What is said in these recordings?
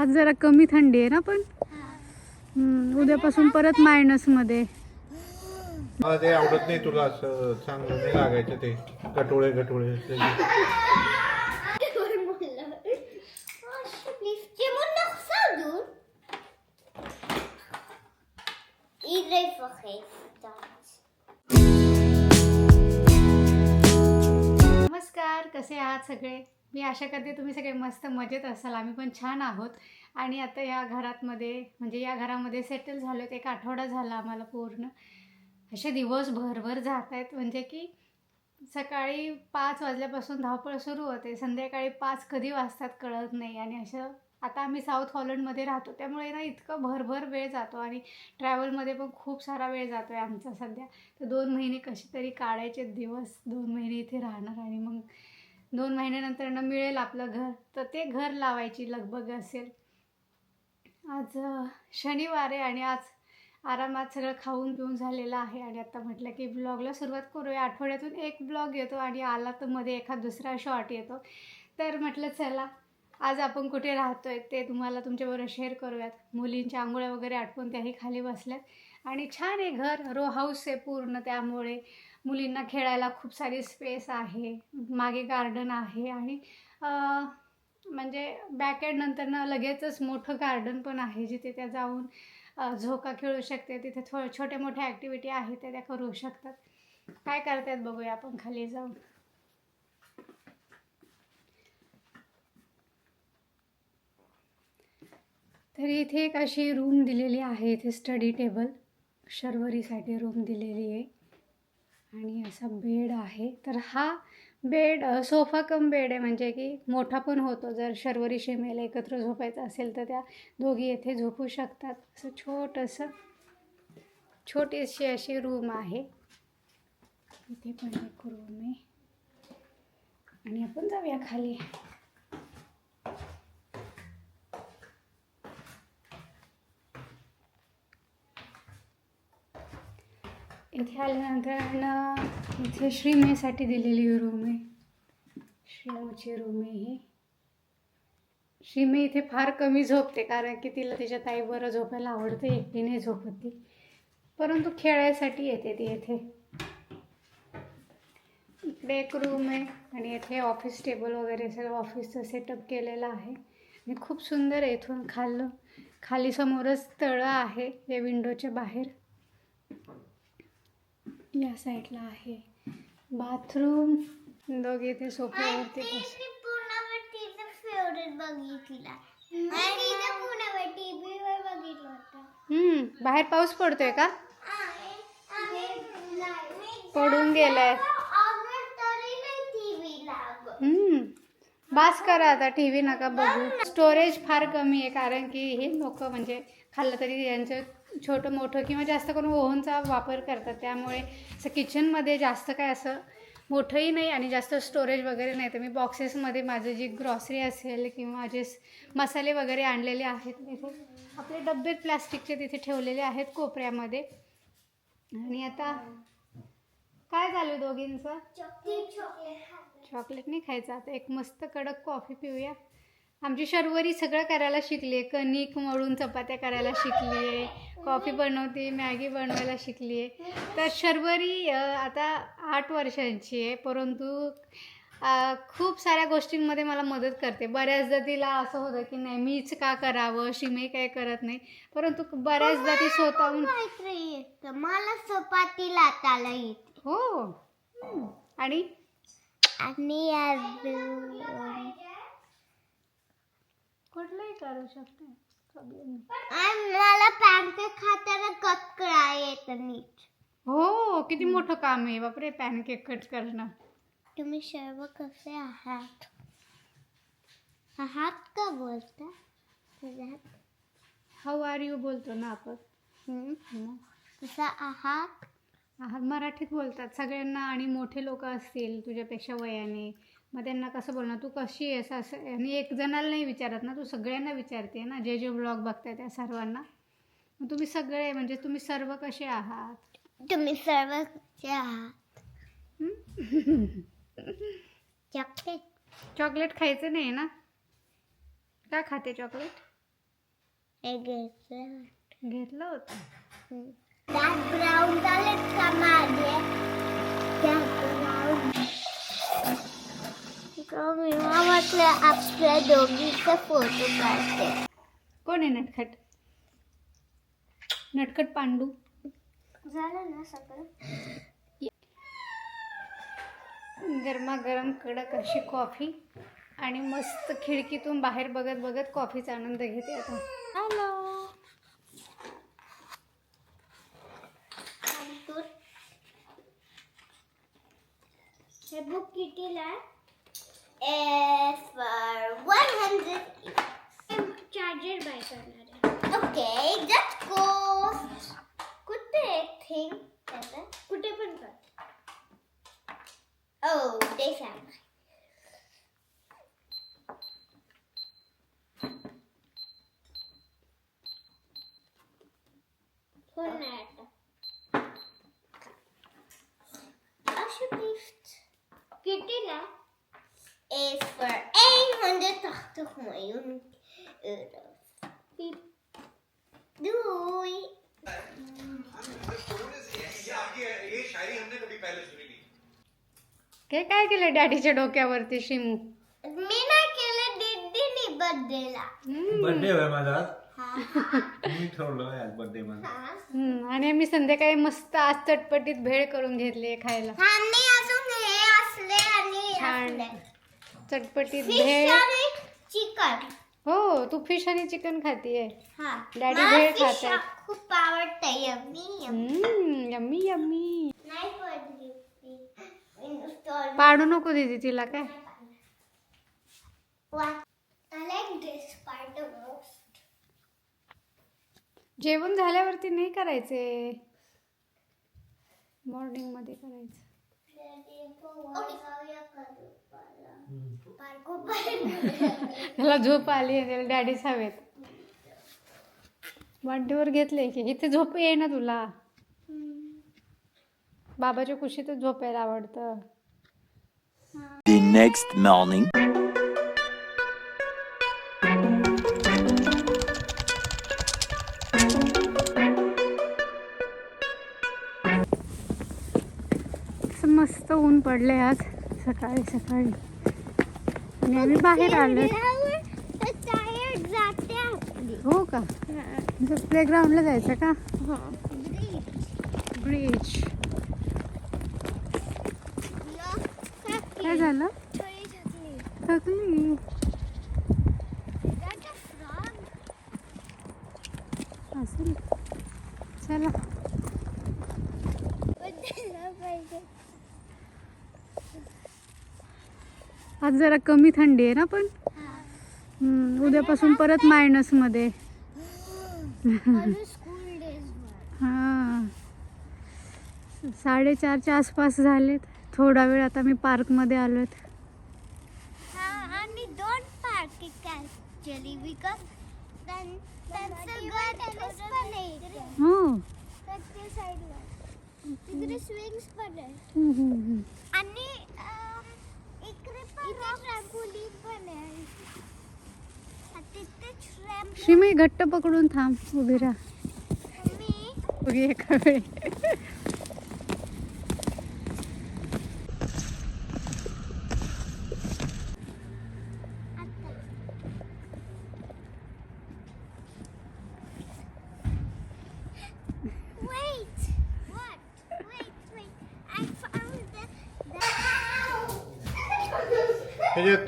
आज जरा कमी थंडी आहे ना पण हम्म, उद्यापासून परत मायनसमध्ये मला ते आवडत नाही तुला असं चांगलं नाही लागायचं ते गटोळे गटोळे. Iedereen vergeet dat. नमस्कार कसे आहात सगळे मी आशा करते तुम्ही सगळे मस्त मजेत असाल. आम्ही पण छान आहोत. आणि आता या घरातमध्ये म्हणजे या घरामध्ये सेटल झालो एक आठवडा झाला आम्हाला पूर्ण. असे दिवस भरभर जात आहेत म्हणजे की सकाळी पाच वाजल्यापासून धावपळ सुरू होते. संध्याकाळी पाच कधी वाजतात कळत नाही. आणि असं आता आम्ही साऊथ हॉलंडमध्ये राहतो. त्यामुळे ना इतकं भरभर वेळ जातो. आणि ट्रॅव्हलमध्ये पण खूप सारा वेळ जातो आहे आमचा सध्या. तर दोन महिने कसे तरी काढायचे दिवस दोन महिने इथे राहणार आणि मग दोन महिन्यानंतर ना मिळेल आपलं घर. तर ते घर लावायची लगबग असेल. आज शनिवार आहे आणि आज आरामात सगळं खाऊन पिऊन झालेलं आहे. आणि आता म्हटलं की ब्लॉगला सुरुवात करूया. आठवड्यातून एक ब्लॉग येतो आणि आला तर मध्ये एखाद दुसरा शॉर्ट येतो. तर म्हटलं चला आज आपण कुठे राहतोय ते तुम्हाला तुमच्याबरोबर शेअर करूयात. मुलींच्या आंघोळ्या वगैरे आठवून त्याही खाली बसल्यात. आणि छान आहे घर. रो हाऊस आहे पूर्ण त्यामुळे. मुलींना खेळायला खूप सारी स्पेस आहे. मागे गार्डन आहे आणि म्हणजे बॅक नंतर ना लगेचच मोठं गार्डन पण आहे जिथे त्या जाऊन झोका खेळू शकते. तिथे थो छोट्या मोठ्या ॲक्टिव्हिटी आहेत त्या त्या करू शकतात. काय करतात बघूया आपण खाली जाऊन. तर इथे एक अशी रूम दिलेली आहे. इथे स्टडी टेबल शर्वरीसाठी रूम दिलेली आहे. आणि असा बेड आहे. तर हा बेड सोफा कम बेड आहे. म्हणजे की मोठा पण होतो. जर शर्वरी शेमेला एकत्र झोपायचं असेल तर त्या दोघी येथे झोपू शकतात. असं छोटंसं छोटीशी अशी रूम आहे. इथे पण एक रूम आहे. आणि आपण जाऊया खाली. इथे आल्यानंतर ना इथे श्रीमेसाठी दिलेली रूम आहे. श्रीमूची रूम आहे ही. श्रीमे इथे फार कमी झोपते कारण की तिला तिच्या ताईबरोबर झोपायला आवडते एकटीने झोपती झोपत ती. परंतु खेळायसाठी येते ती येथे इकडे एक रूम आहे आणि इथे ऑफिस टेबल वगैरे सगळं ऑफिसचं सेटअप केलेलं आहे. आणि खूप सुंदर आहे इथून खाल्लं खाली समोरच तळं आहे या विंडोच्या बाहेर. या साईडला आहे. बाथरूम दोघे ते सोफ्यावरती हम्म, बाहेर पाऊस पडतोय का? पडून गेलाय. बास करा आता टी व्ही नका बघू. स्टोरेज फार कमी आहे कारण की हे लोक म्हणजे खाल्लं तरी यांचं छोटं मोठं किंवा जास्त करून ओव्हनचा वापर करतात. त्यामुळे असं किचनमध्ये जास्त काय असं मोठंही नाही आणि जास्त स्टोरेज वगैरे नाही. तर मी बॉक्सेसमध्ये माझं जी ग्रॉसरी असेल किंवा जे मसाले वगैरे आणलेले आहेत तिथे आपले डबे प्लास्टिकचे तिथे ठेवलेले आहेत कोपऱ्यामध्ये. आणि आता काय झालं दोघींचं? चॉकलेट नाही खायचं. आता एक मस्त कडक कॉफी पिऊया. आमची शर्वरी सगळं करायला शिकली आहे. कणिक मळून चपात्या करायला शिकली आहे. कॉफी बनवते मॅगी बनवायला शिकली आहे. तर शर्वरी आता आठ वर्षांची आहे. परंतु खूप साऱ्या गोष्टींमध्ये मला मदत करते. बऱ्याचदा तिला असं होतं की नाही मीच का करावं? शिमे काय करत नाही. परंतु बऱ्याचदा ती स्वतःहून मला चपाती लाटायला येते. हो. आणि? आणि अजून कुठलंही करू शकते. आणि मला पॅनकेक खाताना कट करा येतं नीट. हो किती मोठं काम आहे. बापरे पॅनकेक कट करणं. तुम्ही सर्व कसे आहात? आहात का बोलता? हाऊ आर यू बोलतो ना आपण. आहात आहात? मराठीत बोलतात. सगळ्यांना आणि मोठे लोक असतील तुझ्यापेक्षा वयाने मग त्यांना कसं बोलणार? तू कशी आहेस? असं आणि एक जणाला नाही विचारत ना तू सगळ्यांना विचारते ना जे जे ब्लॉग बघताय त्या सर्वांना? मग तुम्ही सगळे म्हणजे तुम्ही सर्व कसे आहात? तुम्ही सर्व कसे आहात? चॉकलेट. चॉकलेट खायचं नाही ना? का खाते चॉकलेट? हे घेतलं घेतलं होतं. मी म्हटलं आपल्या दोघीचा फोटो काढते कोण आहे नटखट? नटखट पांडू. झालं ना सगळं? गरमागरम कडक अशी कॉफी आणि मस्त खिडकीतून बाहेर बघत बघत कॉफीचा आनंद घेते आता. हॅलो കിട്ടിയില്ല charger by another. Okay, that goes. Could they think? Could they put? Oh, they found. हे काय केलं डॅडीच्या डोक्यावरती शिमू? मी नाही केलं दीदीने बर्थडेला बर्थडे होय माझा? मी ठरवलं आज बर्थडे माझा. हम्म, आणि आम्ही संध्याकाळी मस्त आज चटपटीत भेळ करून घेतले खायला. आणि अजून हे असले आणि छान. असले. चटपटीत फिश भेळ. आणि चिकन हो तू फिश आणि चिकन खातीये हा मला भेळ fish खाताय. खूप आवडतं. यम्मी यम्मी यम्मी नाही पडली Install. पाडू नको दीदी तिला काय. जेवण झाल्यावरती नाही करायचे. मॉर्निंगमध्ये करायचं. त्याला झोप आली आहे त्याला डॅडीच हवेत. वाटेवर घेतले की इथे झोप ये ना तुला. बाबाच्या कुशीतच झोपायला आवडतं. The next morning. असं मस्त ऊन पडले आज. सकाळी सकाळी. आणि आम्ही बाहेर आलो. हो का? प्ले ग्राउंडला जायचं का? ब्रिज काय झालं? थकली असेल चला आज जरा कमी थंडी आहे ना पण? उद्यापासून परत मायनसमध्ये हा. साडेचारच्या आसपास झालेत. थोडा वेळ आता मी आलोत. हा पार्क आहे. इकडे. हो. आणि शिमी घट्ट पकडून थांब उभी राहा. उभी एका वेळी.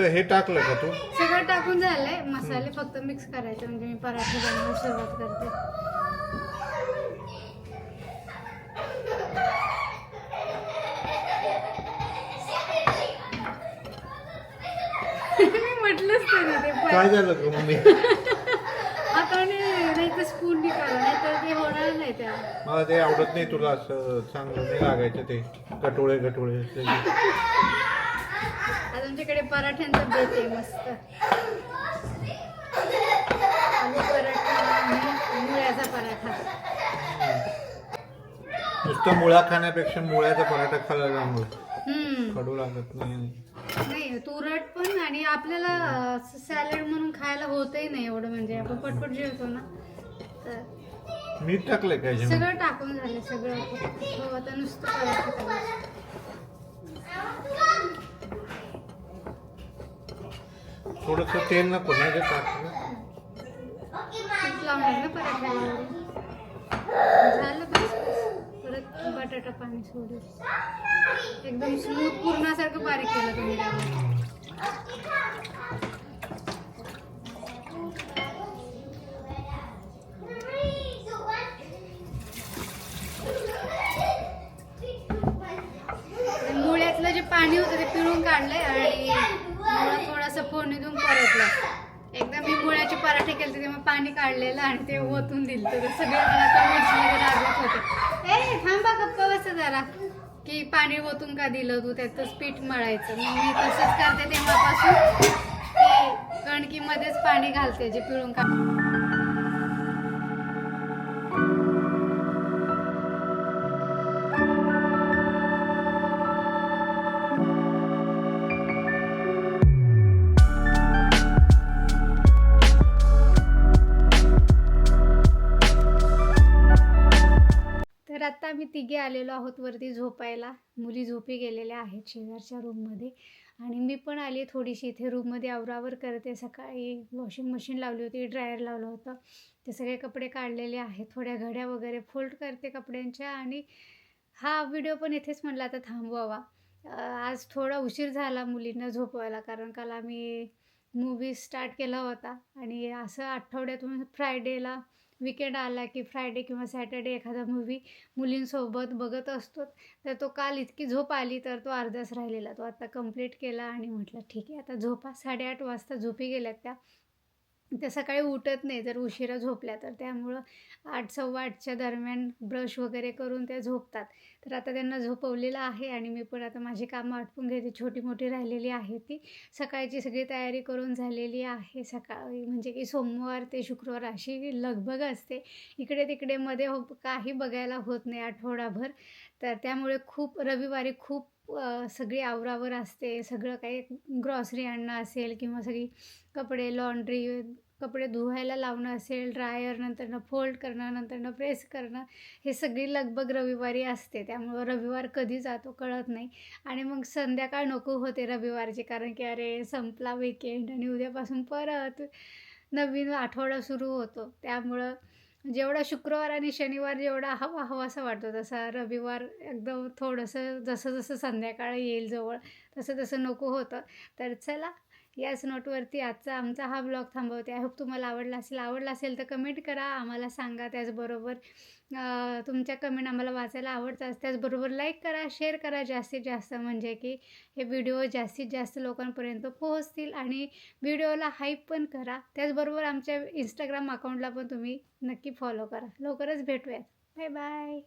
त्याच्यात हे टाकलं का तू? सगळं टाकून झालंय. मसाले फक्त मिक्स करायचे म्हणजे मी पराठे बनवायला सुरुवात करते. मी म्हटलंच तरी ते पण. काय झालं ग मम्मी? आता नाही तर स्पून नाही तर ते होणार नाही त्या. मला ते आवडत नाही तुला असं चांगलं नाही लागायचं ते. कटोळे कटोळे. असलेले. आज आमच्याकडे पराठ्यांचा बेत आहे मस्त. आलू पराठा आणि मुळ्याचा पराठा. नुसतं मुळा खाण्यापेक्षा मुळ्याचा पराठा खायला चांगलं हम्म. कडू लागत नाही. नाही तुरट पण आणि आपल्याला सॅलड म्हणून खायला होतही नाही एवढं म्हणजे आपण पटपट जेवतो ना. तर मीठ टाकलंय काय सगळं टाकून झालं सगळं. हो आता नुसतं पराठे करायचे. थोडस तेल नको ना. जे टाकलं तूप लावणार ना झालं बस. परत बटाटा पाणी सोडलं एकदम स्मूथ पूर्णासारखं बारीक केलं तुम्ही त्यामध्ये आणि मुळ्यातलं जे पाणी होतं ते पिळून काढलंय आणि मुळा थोडासा फोडणीतून परतलं एकदा मी मुळ्याचे पराठे केले तेव्हा पाणी आणि ते ओतून दिलं. तर सगळे मला आता रागवत होते. ए थांबा गप्पा बस जरा. की पाणी ओतून का दिलं तू? त्यातच पीठ मळायचं. मग मी तसंच करते तेव्हापासून. की कणकीमध्येच पाणी घालते जे पिळून का तर आता आम्ही तिघे आलेलो आहोत वरती झोपायला. मुली झोपी गेलेल्या आहेत शेजारच्या रूममध्ये. आणि मी पण आली थोडीशी इथे रूममध्ये. आवरावर करते सकाळी वॉशिंग मशीन लावली होती ड्रायर लावलं होतं. ते सगळे कपडे काढलेले आहेत. थोड्या घड्या वगैरे फोल्ड करते कपड्यांच्या. आणि हा व्हिडिओ पण इथेच म्हटलं आता थांबवावा. आज थोडा उशीर झाला मुलींना झोपवायला कारण काल आम्ही मूवी स्टार्ट केला होता. आणि असं आठवड्यातून फ्रायडेला विकेंड आला की फ्रायडे किंवा सॅटर्डे एखादा मूवी मुलींसोबत बघत असतो तर तो काल इतकी झोप आली तर तो अर्धाच राहिलेला. तो आता कंप्लीट केला आणि म्हटलं ठीक आहे आता झोपा. साडेआठ वाजता झोपी गेल्यात त्या. त्या सकाळी उठत नाही जर उशिरा झोपल्या तर. त्यामुळं आठ सव्वा आठच्या दरम्यान ब्रश वगैरे करून त्या झोपतात. तर आता त्यांना झोपवलेलं आहे आणि मी पण आता माझी कामं आटपून घेते छोटी मोठी राहिलेली आहे ती. सकाळची सगळी तयारी करून झालेली आहे. सकाळी म्हणजे की सोमवार ते शुक्रवार अशी लगबग असते. इकडे तिकडे मध्ये हो काही बघायला होत नाही आठवडाभर. तर त्यामुळे खूप रविवारी खूप सगळी आवरावर असते. सगळं काही ग्रॉसरी आणणं असेल किंवा सगळी कपडे लॉन्ड्री कपडे धुवायला लावणं असेल ड्रायर नंतरनं फोल्ड करणं नंतरनं प्रेस करणं हे सगळी लगबग रविवारी असते. त्यामुळं रविवार कधी जातो कळत नाही. आणि मग संध्याकाळ नको होते रविवारची कारण की अरे संपला वीकेंड आणि उद्यापासून परत नवीन आठवडा सुरू होतो. त्यामुळं जेवढा शुक्रवार आणि शनिवार जेवढा हवा हवासा वाटतो तसा रविवार एकदम थोडंसं जसं जसं संध्याकाळ येईल जवळ तसं तसं नको होतं. तर चला याच नोटवरती आजचा आमचा हा ब्लॉग थांबवते. आय होप तुम्हाला आवडला असेल. आवडला असेल तर कमेंट करा. आम्हाला सांगा. त्याचबरोबर तुमच्या कमेंट आम्हाला वाचायला आवडतात. त्याचबरोबर लाईक करा शेअर करा जास्तीत जास्त. म्हणजे की हे व्हिडिओ जास्तीत जास्त लोकांपर्यंत पोहोचतील आणि व्हिडिओला हाईप पण करा. त्याचबरोबर आमच्या इंस्टाग्राम अकाउंटला पण तुम्ही नक्की फॉलो करा. लवकरच भेटूयात. Bye bye